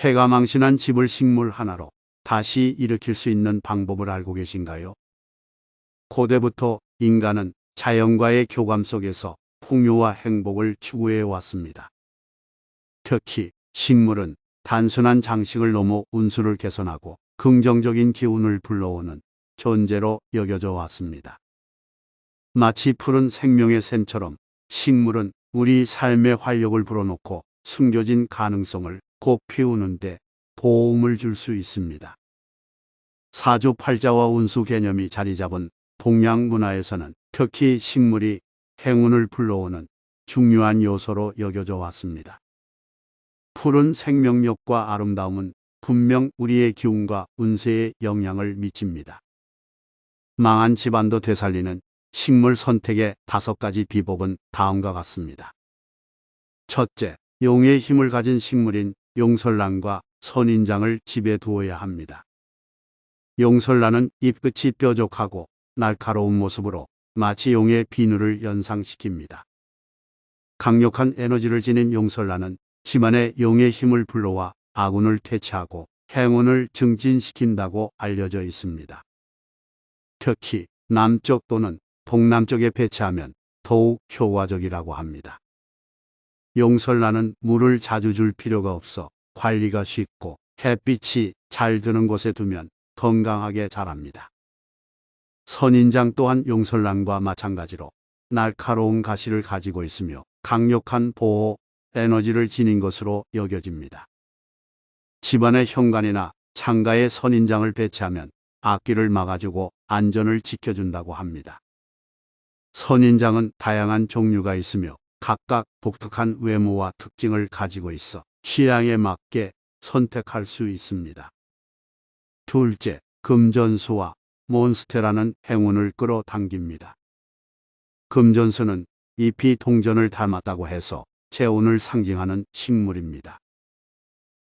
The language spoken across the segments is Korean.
폐가 망신한 집을 식물 하나로 다시 일으킬 수 있는 방법을 알고 계신가요? 고대부터 인간은 자연과의 교감 속에서 풍요와 행복을 추구해 왔습니다. 특히 식물은 단순한 장식을 넘어 운수를 개선하고 긍정적인 기운을 불러오는 존재로 여겨져 왔습니다. 마치 푸른 생명의 샘처럼 식물은 우리 삶의 활력을 불어넣고 숨겨진 가능성을 꽃 피우는데 도움을 줄 수 있습니다. 사주팔자와 운수 개념이 자리 잡은 동양 문화에서는 특히 식물이 행운을 불러오는 중요한 요소로 여겨져 왔습니다. 푸른 생명력과 아름다움은 분명 우리의 기운과 운세에 영향을 미칩니다. 망한 집안도 되살리는 식물 선택의 다섯 가지 비법은 다음과 같습니다. 첫째, 용의 힘을 가진 식물인 용설란과 선인장을 집에 두어야 합니다. 용설란은 잎끝이 뾰족하고 날카로운 모습으로 마치 용의 비누를 연상시킵니다. 강력한 에너지를 지닌 용설란은 집안에 용의 힘을 불러와 아군을 퇴치하고 행운을 증진시킨다고 알려져 있습니다. 특히 남쪽 또는 동남쪽에 배치하면 더욱 효과적이라고 합니다. 용설란은 물을 자주 줄 필요가 없어 관리가 쉽고 햇빛이 잘 드는 곳에 두면 건강하게 자랍니다. 선인장 또한 용설란과 마찬가지로 날카로운 가시를 가지고 있으며 강력한 보호 에너지를 지닌 것으로 여겨집니다. 집안의 현관이나 창가에 선인장을 배치하면 악기를 막아주고 안전을 지켜준다고 합니다. 선인장은 다양한 종류가 있으며 각각 독특한 외모와 특징을 가지고 있어 취향에 맞게 선택할 수 있습니다. 둘째, 금전수와 몬스테라는 행운을 끌어당깁니다. 금전수는 잎이 동전을 닮았다고 해서 재운을 상징하는 식물입니다.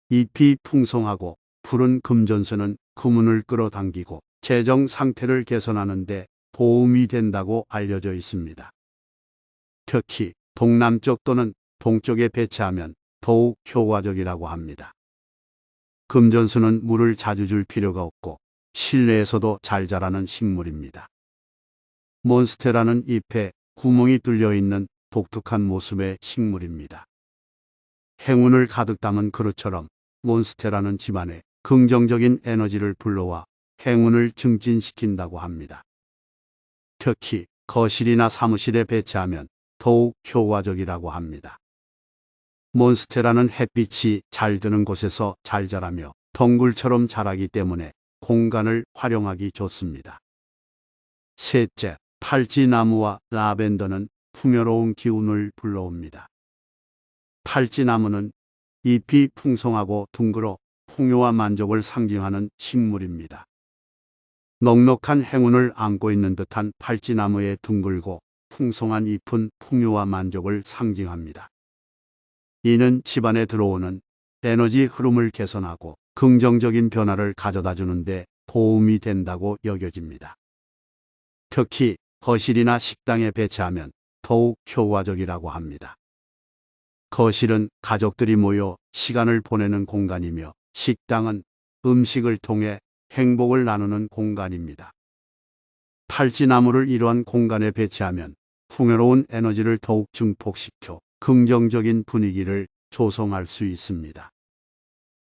잎이 풍성하고 푸른 금전수는 금운을 끌어당기고 재정 상태를 개선하는 데 도움이 된다고 알려져 있습니다. 특히 동남쪽 또는 동쪽에 배치하면 더욱 효과적이라고 합니다. 금전수는 물을 자주 줄 필요가 없고 실내에서도 잘 자라는 식물입니다. 몬스테라는 잎에 구멍이 뚫려 있는 독특한 모습의 식물입니다. 행운을 가득 담은 그릇처럼 몬스테라는 집안에 긍정적인 에너지를 불러와 행운을 증진시킨다고 합니다. 특히 거실이나 사무실에 배치하면 더욱 효과적이라고 합니다. 몬스테라는 햇빛이 잘 드는 곳에서 잘 자라며 덩굴처럼 자라기 때문에 공간을 활용하기 좋습니다. 셋째, 팔찌나무와 라벤더는 풍요로운 기운을 불러옵니다. 팔찌나무는 잎이 풍성하고 둥글어 풍요와 만족을 상징하는 식물입니다. 넉넉한 행운을 안고 있는 듯한 팔찌나무의 둥글고 풍성한 잎은 풍요와 만족을 상징합니다. 이는 집안에 들어오는 에너지 흐름을 개선하고 긍정적인 변화를 가져다 주는데 도움이 된다고 여겨집니다. 특히 거실이나 식당에 배치하면 더욱 효과적이라고 합니다. 거실은 가족들이 모여 시간을 보내는 공간이며 식당은 음식을 통해 행복을 나누는 공간입니다. 팔찌나무를 이러한 공간에 배치하면 풍요로운 에너지를 더욱 증폭시켜 긍정적인 분위기를 조성할 수 있습니다.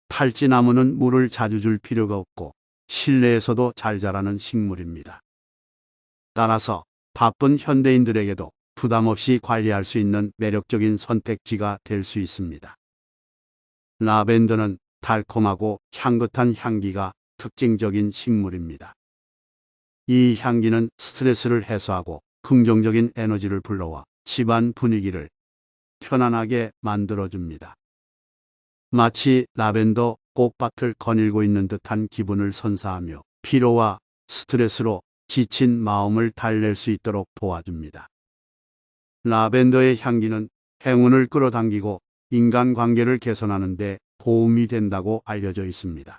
팔찌나무는 물을 자주 줄 필요가 없고 실내에서도 잘 자라는 식물입니다. 따라서 바쁜 현대인들에게도 부담 없이 관리할 수 있는 매력적인 선택지가 될 수 있습니다. 라벤더는 달콤하고 향긋한 향기가 특징적인 식물입니다. 이 향기는 스트레스를 해소하고 긍정적인 에너지를 불러와 집안 분위기를 편안하게 만들어줍니다. 마치 라벤더 꽃밭을 거닐고 있는 듯한 기분을 선사하며 피로와 스트레스로 지친 마음을 달랠 수 있도록 도와줍니다. 라벤더의 향기는 행운을 끌어당기고 인간관계를 개선하는 데 도움이 된다고 알려져 있습니다.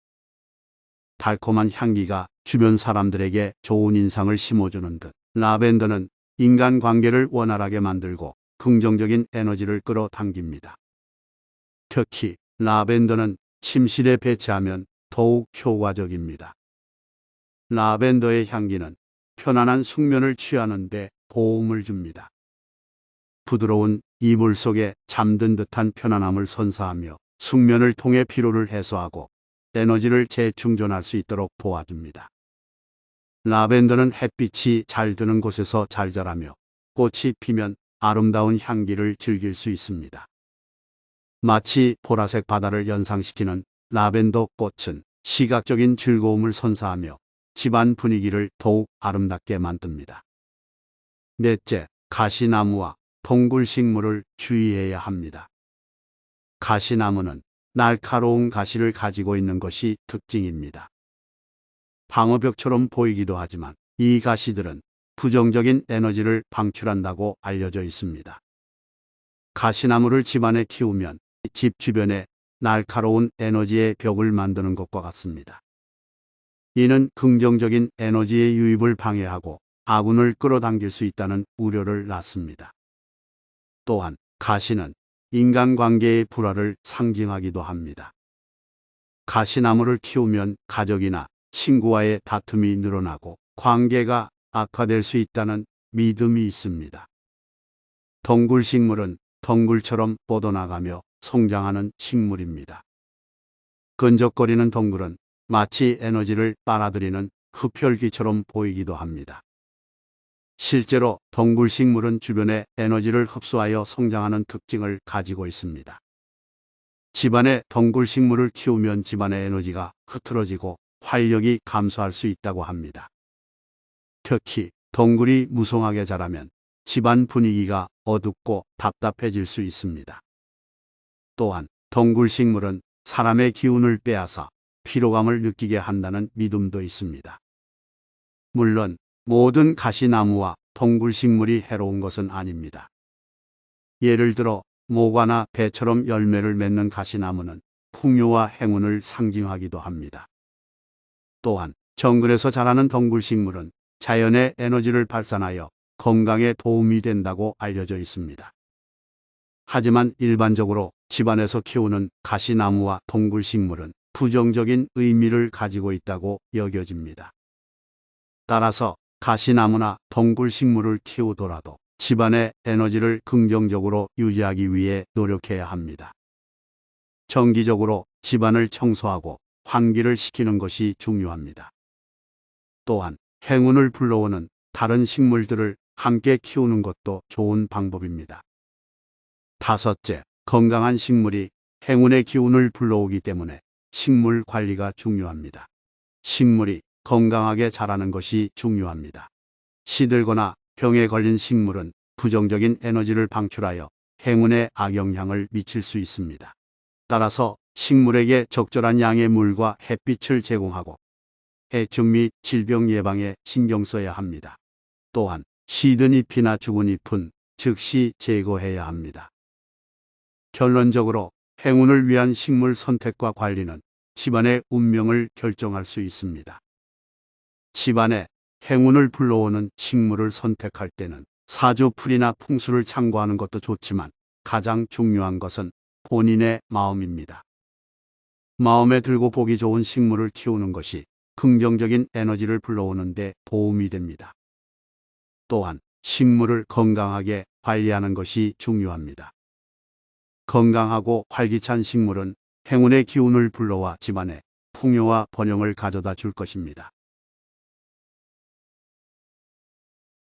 달콤한 향기가 주변 사람들에게 좋은 인상을 심어주는 듯 라벤더는 인간 관계를 원활하게 만들고 긍정적인 에너지를 끌어당깁니다. 특히 라벤더는 침실에 배치하면 더욱 효과적입니다. 라벤더의 향기는 편안한 숙면을 취하는데 도움을 줍니다. 부드러운 이불 속에 잠든 듯한 편안함을 선사하며 숙면을 통해 피로를 해소하고 에너지를 재충전할 수 있도록 도와줍니다. 라벤더는 햇빛이 잘 드는 곳에서 잘 자라며 꽃이 피면 아름다운 향기를 즐길 수 있습니다. 마치 보라색 바다를 연상시키는 라벤더 꽃은 시각적인 즐거움을 선사하며 집안 분위기를 더욱 아름답게 만듭니다. 넷째, 가시나무와 동굴 식물을 주의해야 합니다. 가시나무는 날카로운 가시를 가지고 있는 것이 특징입니다. 방어벽처럼 보이기도 하지만 이 가시들은 부정적인 에너지를 방출한다고 알려져 있습니다. 가시나무를 집안에 키우면 집 주변에 날카로운 에너지의 벽을 만드는 것과 같습니다. 이는 긍정적인 에너지의 유입을 방해하고 아군을 끌어당길 수 있다는 우려를 낳습니다. 또한 가시는 인간관계의 불화를 상징하기도 합니다. 가시나무를 키우면 가족이나 친구와의 다툼이 늘어나고 관계가 악화될 수 있다는 믿음이 있습니다. 덩굴 식물은 덩굴처럼 뻗어나가며 성장하는 식물입니다. 끈적거리는 덩굴은 마치 에너지를 빨아들이는 흡혈귀처럼 보이기도 합니다. 실제로 덩굴 식물은 주변의 에너지를 흡수하여 성장하는 특징을 가지고 있습니다. 집안에 덩굴 식물을 키우면 집안의 에너지가 흐트러지고 활력이 감소할 수 있다고 합니다. 특히 덩굴이 무성하게 자라면 집안 분위기가 어둡고 답답해질 수 있습니다. 또한 덩굴식물은 사람의 기운을 빼앗아 피로감을 느끼게 한다는 믿음도 있습니다. 물론 모든 가시나무와 덩굴식물이 해로운 것은 아닙니다. 예를 들어 모과나 배처럼 열매를 맺는 가시나무는 풍요와 행운을 상징하기도 합니다. 또한 정글에서 자라는 덩굴식물은 자연의 에너지를 발산하여 건강에 도움이 된다고 알려져 있습니다. 하지만 일반적으로 집안에서 키우는 가시나무와 동굴식물은 부정적인 의미를 가지고 있다고 여겨집니다. 따라서 가시나무나 동굴식물을 키우더라도 집안의 에너지를 긍정적으로 유지하기 위해 노력해야 합니다. 정기적으로 집안을 청소하고 환기를 시키는 것이 중요합니다. 또한 행운을 불러오는 다른 식물들을 함께 키우는 것도 좋은 방법입니다. 다섯째, 건강한 식물이 행운의 기운을 불러오기 때문에 식물 관리가 중요합니다. 식물이 건강하게 자라는 것이 중요합니다. 시들거나 병에 걸린 식물은 부정적인 에너지를 방출하여 행운에 악영향을 미칠 수 있습니다. 따라서 식물에게 적절한 양의 물과 햇빛을 제공하고 해충 및 질병 예방에 신경 써야 합니다. 또한 시든 잎이나 죽은 잎은 즉시 제거해야 합니다. 결론적으로 행운을 위한 식물 선택과 관리는 집안의 운명을 결정할 수 있습니다. 집안에 행운을 불러오는 식물을 선택할 때는 사주 풀이나 풍수를 참고하는 것도 좋지만 가장 중요한 것은 본인의 마음입니다. 마음에 들고 보기 좋은 식물을 키우는 것이 긍정적인 에너지를 불러오는데 도움이 됩니다. 또한 식물을 건강하게 관리하는 것이 중요합니다. 건강하고 활기찬 식물은 행운의 기운을 불러와 집안에 풍요와 번영을 가져다 줄 것입니다.